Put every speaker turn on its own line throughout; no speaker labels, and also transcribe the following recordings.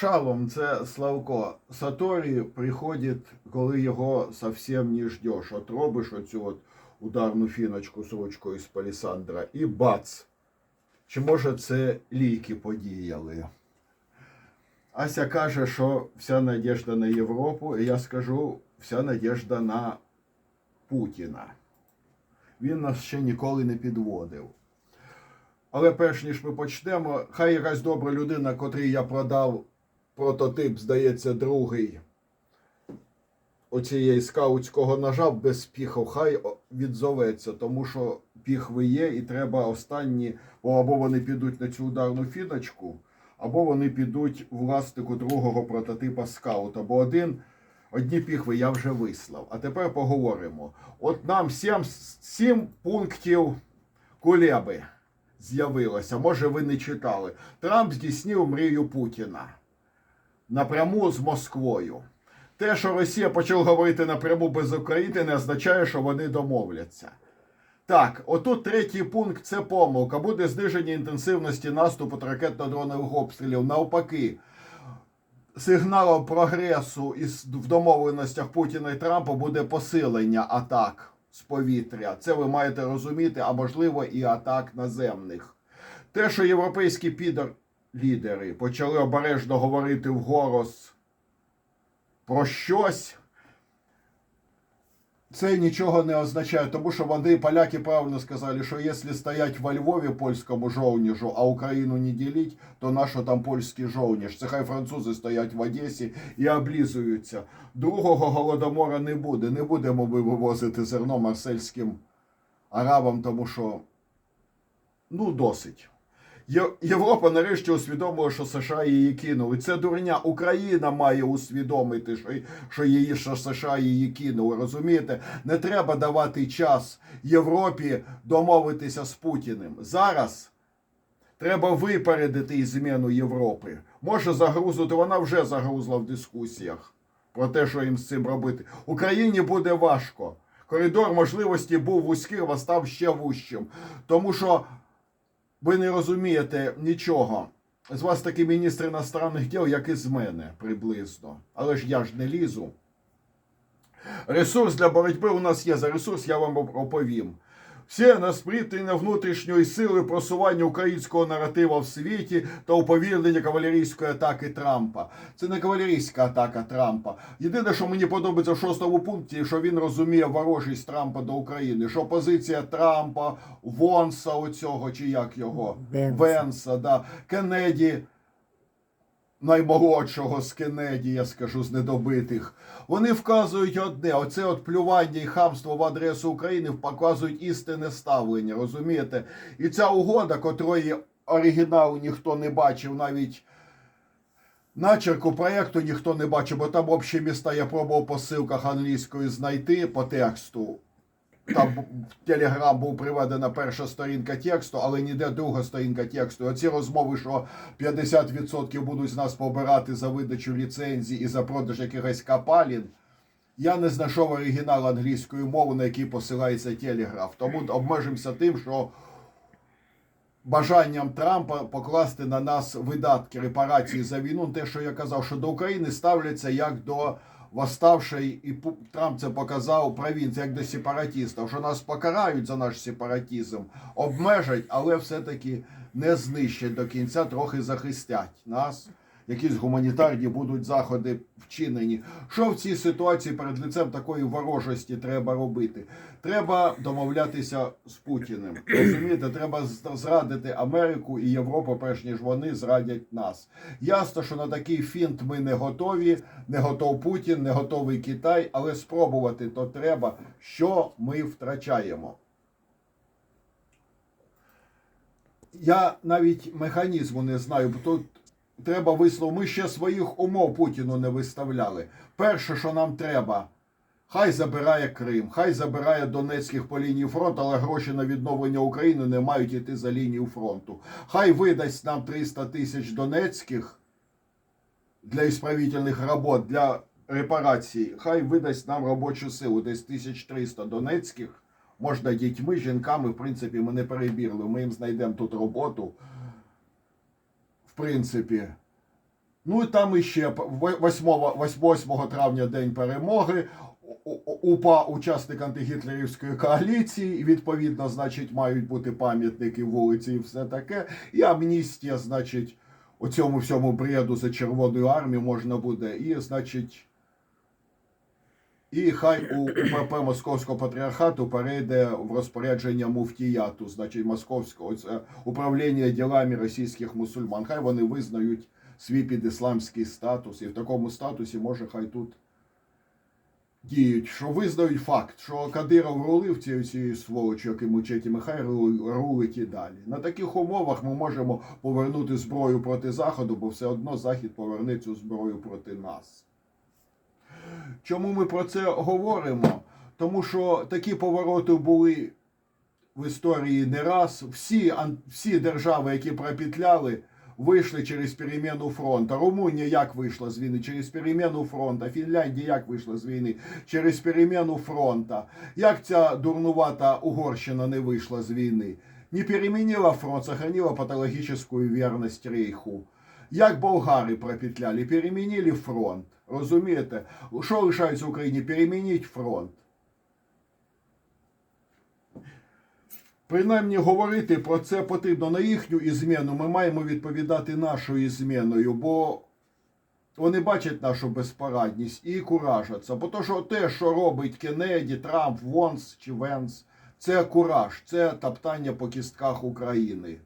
Шалом це Славко. Саторі приходить, коли його совсем не ждеш. От робиш оцю от ударну фіночку з ручкою з палісандра і бац. Чи може це ліки подіяли? Ася каже, що вся надіжда на Європу, і я скажу, вся надіжда на Путіна. Він нас ще ніколи не підводив. Але перш ніж ми почнемо, хай якась добра людина, котрій я продав прототип, здається, другий оцієї скаутського ножа без піхов, хай відзоветься, тому що піхви є, і треба останні, бо або вони підуть на цю ударну фіночку, або вони підуть власнику другого прототипа скаута. Бо один, одні піхви я вже вислав. А тепер поговоримо. От нам сім, сім пунктів кулеби з'явилося. Може, ви не читали. Трамп здійснив мрію Путіна напряму з Москвою. Те, що Росія почала говорити напряму без України, не означає, що вони домовляться. Так, отут третій пункт це помилка. Буде зниження інтенсивності наступу ракетно-дронових обстрілів. Навпаки, сигналом прогресу із в домовленостях Путіна і Трампа буде посилення атак з повітря. Це ви маєте розуміти, а можливо і атак наземних. Те, що європейські підер лідери почали обережно говорити вголос про щось, це нічого не означає, тому що вони, поляки, правильно сказали, що якщо стоять во Львові польському жовніжу, а Україну не діліть, то нащо там польський жовніж? Це хай французи стоять в Одесі і облізуються. Другого голодомора не буде. Не будемо ми вивозити зерно марсельським арабам, тому що ну досить. Європа нарешті усвідомила, що США її кинули. Це дурня. Україна має усвідомити, що, її що США її кинули. Розумієте? Не треба давати час Європі домовитися з Путіним. Зараз треба випередити зміну Європи. Може загрузити, вона вже загрузла в дискусіях про те, що їм з цим робити. Україні буде важко. Коридор можливості був вузьким, а став ще вущим. Тому що ви не розумієте нічого. З вас такі міністри іностранних діл, як і з мене приблизно. Але ж я ж не лізу. Ресурс для боротьби у нас є. За ресурс я вам оповім. Всі на спритання внутрішньої сили просування українського наратива в світі та уповільнення кавалерійської атаки Трампа. Це не кавалерійська атака Трампа. Єдине, що мені подобається в шостому пункті, що він розуміє ворожість Трампа до України, що позиція Трампа, Вонса оцього, чи як його,
Венса.
Венса да, Кеннеді, наймолодшого з Кеннеді, я скажу, з недобитих. Вони вказують одне: оце от плювання і хамство в адресу України показують істинне ставлення, розумієте? І ця угода, котрої оригіналу ніхто не бачив, навіть начерку проєкту ніхто не бачив, бо там общі міста я пробував по ссылках англійською знайти по тексту. Там в Телеграм був приведена перша сторінка тексту, але ніде друга сторінка тексту. Оці розмови, що 50% будуть з нас побирати за видачу ліцензій і за продаж якихось капалін. Я не знайшов оригінал англійської мови, на який посилається телеграф. Тому обмежимося тим, що бажанням Трампа покласти на нас видатки репарації за війну, те, що я казав, що до України ставляться як до восставшої, і Трамп це показав провінції, як до сепаратистів, що нас покарають за наш сепаратизм, обмежать, але все-таки не знищать до кінця, трохи захистять нас. Якісь гуманітарні будуть заходи вчинені. Що в цій ситуації перед лицем такої ворожості треба робити? Треба домовлятися з Путіним. Розумієте, треба зрадити Америку і Європу, перш ніж вони зрадять нас. Ясно, що на такий фінт ми не готові, не готов Путін, не готовий Китай, але спробувати то треба, що ми втрачаємо. Я навіть механізму не знаю, бо тут треба вислов. Ми ще своїх умов Путіну не виставляли. Перше, що нам треба, хай забирає Крим, хай забирає Донецьких по лінії фронту, але гроші на відновлення України не мають йти за лінію фронту. Хай видасть нам 300 тисяч Донецьких для ісправительних робот, для репарації. Хай видасть нам робочу силу, десь 1300 Донецьких. Можна дітьми, жінками, в принципі, ми не перебірли. Ми їм знайдемо тут роботу. Принципі, Ну і там іще 8, 8 травня День перемоги. УПА учасник антигітлерівської коаліції, і відповідно, значить, мають бути пам'ятники вулиці і все таке. І амністія, значить, у цьому всьому бреду за Червоною армією можна буде. І, значить, і хай у УПП Московського патріархату перейде в розпорядження муфтіяту, значить, московського це управління ділами російських мусульман. Хай вони визнають свій підісламський статус, і в такому статусі може хай тут діють, що визнають факт, що Кадиров рулив цією цією сволочю, як і мечеті Михай ру- рулить і далі. На таких умовах ми можемо повернути зброю проти Заходу, бо все одно Захід поверне цю зброю проти нас. Чому ми про це говоримо? Тому що такі повороти були в історії не раз. Всі, всі держави, які пропетляли, вийшли через переміну фронту. Румунія як вийшла з війни? Через переміну фронту. Фінляндія як вийшла з війни? Через переміну фронту. Як ця дурнувата Угорщина не вийшла з війни? Не перемінила фронт, сохранила патологічну вірність рейху. Як болгари пропетляли, перемінили фронт. Розумієте? Що лишається Україні? Перемініть фронт. Принаймні говорити про це потрібно на їхню ізмену. Ми маємо відповідати нашою зміною, бо вони бачать нашу безпорадність і куражаться. Бо то, що те, що робить Кеннеді, Трамп, Вонс чи Венс, це кураж, це топтання по кістках України.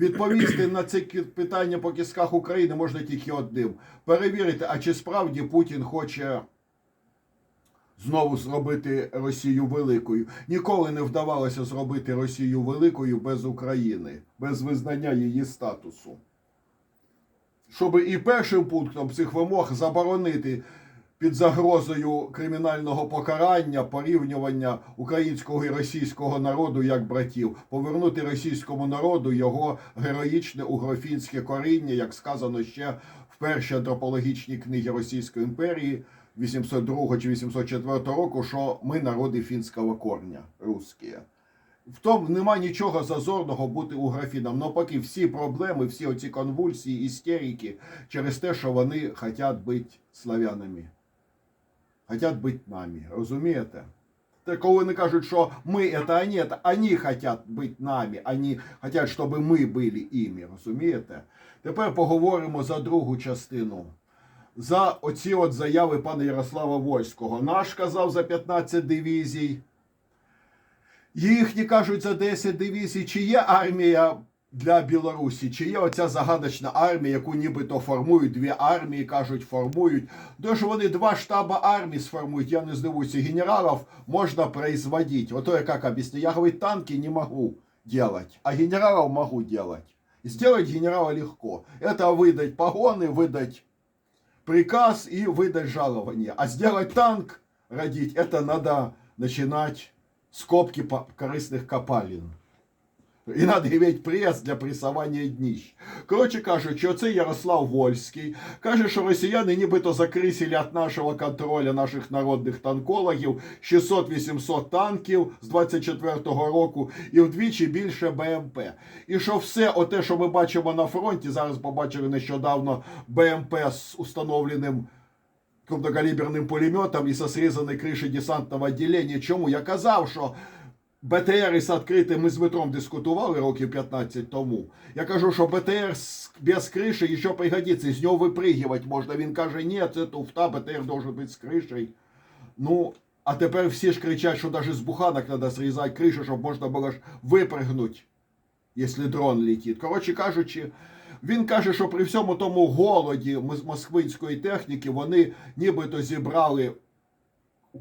Відповісти на це питання по кістках України можна тільки одним. Перевірити, а чи справді Путін хоче знову зробити Росію великою. Ніколи не вдавалося зробити Росію великою без України, без визнання її статусу. Щоб і першим пунктом цих вимог заборонити під загрозою кримінального покарання порівнювання українського і російського народу як братів, повернути російському народу його героїчне угрофінське коріння, як сказано ще в першій антропологічній книгі Російської імперії 802 чи 804 року, що ми народи фінського корня, русські. В тому нема нічого зазорного бути угрофіном. Навпаки, всі проблеми, всі оці конвульсії, істерики через те, що вони хочуть бути славянами. Хотять бути нами. Розумієте? Те, коли вони кажуть, що ми це вони, це вони хочуть бути нами, вони хочуть, щоб ми були іми. Розумієте? Тепер поговоримо за другу частину. За оці от заяви пана Ярослава Вольського. Наш казав за 15 дивізій. Їхні кажуть за 10 дивізій. Чи є армія для Білорусі? Чи є оця загадочна армія, яку нібито формують? Дві армії кажуть, формують. Тож вони два штаба армії сформують. Я не здивуюся. Генералів можна производить. Ото я как объясню. Я говорю, танки не могу делать, а генералов могу делать. Сделать генерала легко. Это выдать погоны, выдать приказ и выдать жалование. А сделать танк, родить, это надо начинать с копки по- корыстных копалин. І надо иметь прес для пресування дніщ. Коротше що це Ярослав Вольський каже, що росіяни нібито закрисили від нашого контролю наших народних танкологів 600-800 танків з 24-го року і вдвічі більше БМП. І що все оте, що ми бачимо на фронті, зараз побачили нещодавно БМП з установленим крупнокаліберним пулеметом і со срізаної криші десантного відділення. Чому? Я казав, що БТР із відкритим, ми з Дмитром дискутували років 15 тому. Я кажу, що БТР без криші ще пригодиться, з нього випригувати можна. Він каже, ні, це туфта, БТР должен бути з кришею. Ну, а тепер всі ж кричать, що навіть з буханок треба зрізати кришу, щоб можна було ж випригнути, якщо дрон летить. Коротше кажучи, він каже, що при всьому тому голоді мос- москвинської техніки вони нібито зібрали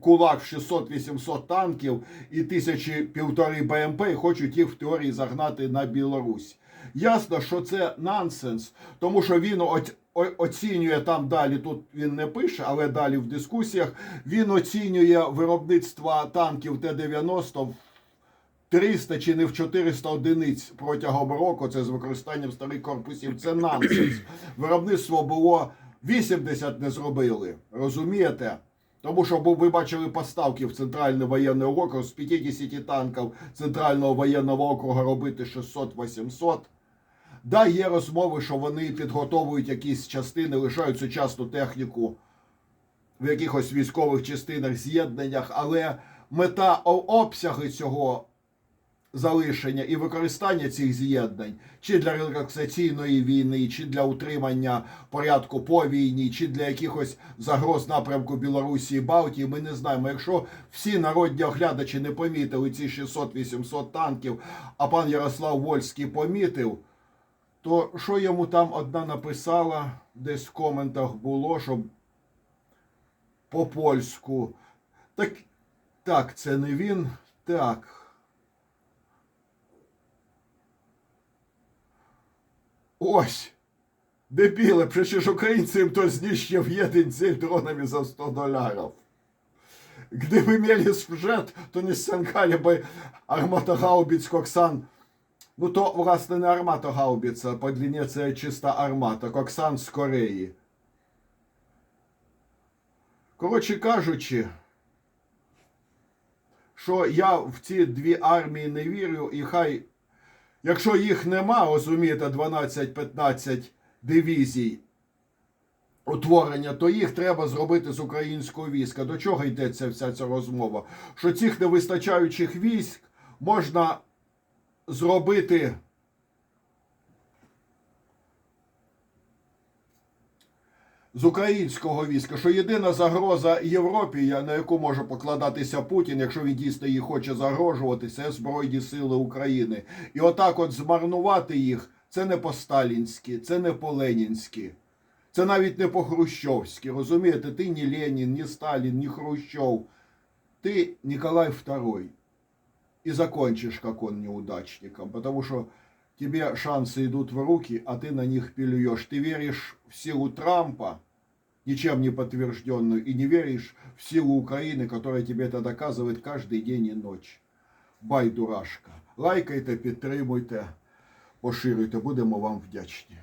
кулак 600-800 танків і тисячі півтори БМП і хочуть їх в теорії загнати на Білорусь. Ясно, що це нонсенс, тому що він оцінює там далі, тут він не пише, але далі в дискусіях він оцінює виробництво танків Т-90 в 300 чи не в 400 одиниць протягом року. Це з використанням старих корпусів. Це нонсенс. Виробництво було 80 не зробили. Розумієте? Тому що ви бачили поставки в центральний воєнний округ з 50 танків центрального воєнного округу робити 600-800. Да, є розмови, що вони підготовують якісь частини, лишають сучасну техніку в якихось військових частинах, з'єднаннях, але мета обсяги цього залишення і використання цих з'єднань чи для релаксаційної війни, чи для утримання порядку по війні, чи для якихось загроз напрямку Білорусі і Балтії, ми не знаємо. Якщо всі народні оглядачі не помітили ці 600-800 танків, а пан Ярослав Вольський помітив, то що йому там одна написала, десь в коментах було, що по польську. Так, так, це не він. Так. Ось. Дебіле, przecież Ukraińcom to zniszczył jeden dzień dronami za 100 dolarów. Gdyby mieli sprzęt, to nie ściągaliby armata haubic Koksan. Ну то, власне, не армата гаубіца, по длині це чиста армата, Коксан з Кореї. Коротше кажучи, що я в ці дві армії не вірю, і хай, якщо їх нема, розумієте, 12-15 дивізій утворення, то їх треба зробити з українського війська. До чого йдеться вся ця розмова? Що цих невистачаючих військ можна зробити. З українського війська, що єдина загроза Європі, на яку може покладатися Путін, якщо він дійсно їй хоче загрожувати, це Збройні Сили України. І отак от змарнувати їх, це не по-сталінськи, це не по-ленінськи, це навіть не по-хрущовськи. Розумієте, ти ні Ленін, ні Сталін, ні Хрущов. Ти Николай II. И закончишь, как он, неудачником. Потому что тебе шансы идут в руки, а ты на них плюешь. Ты веришь в силу Трампа, ничем не подтвержденную, и не веришь в силу Украины, которая тебе это доказывает каждый день и ночь. Бай, дурашка. Лайкайте, підтримуйте, поширюйте, будемо вам вдячні.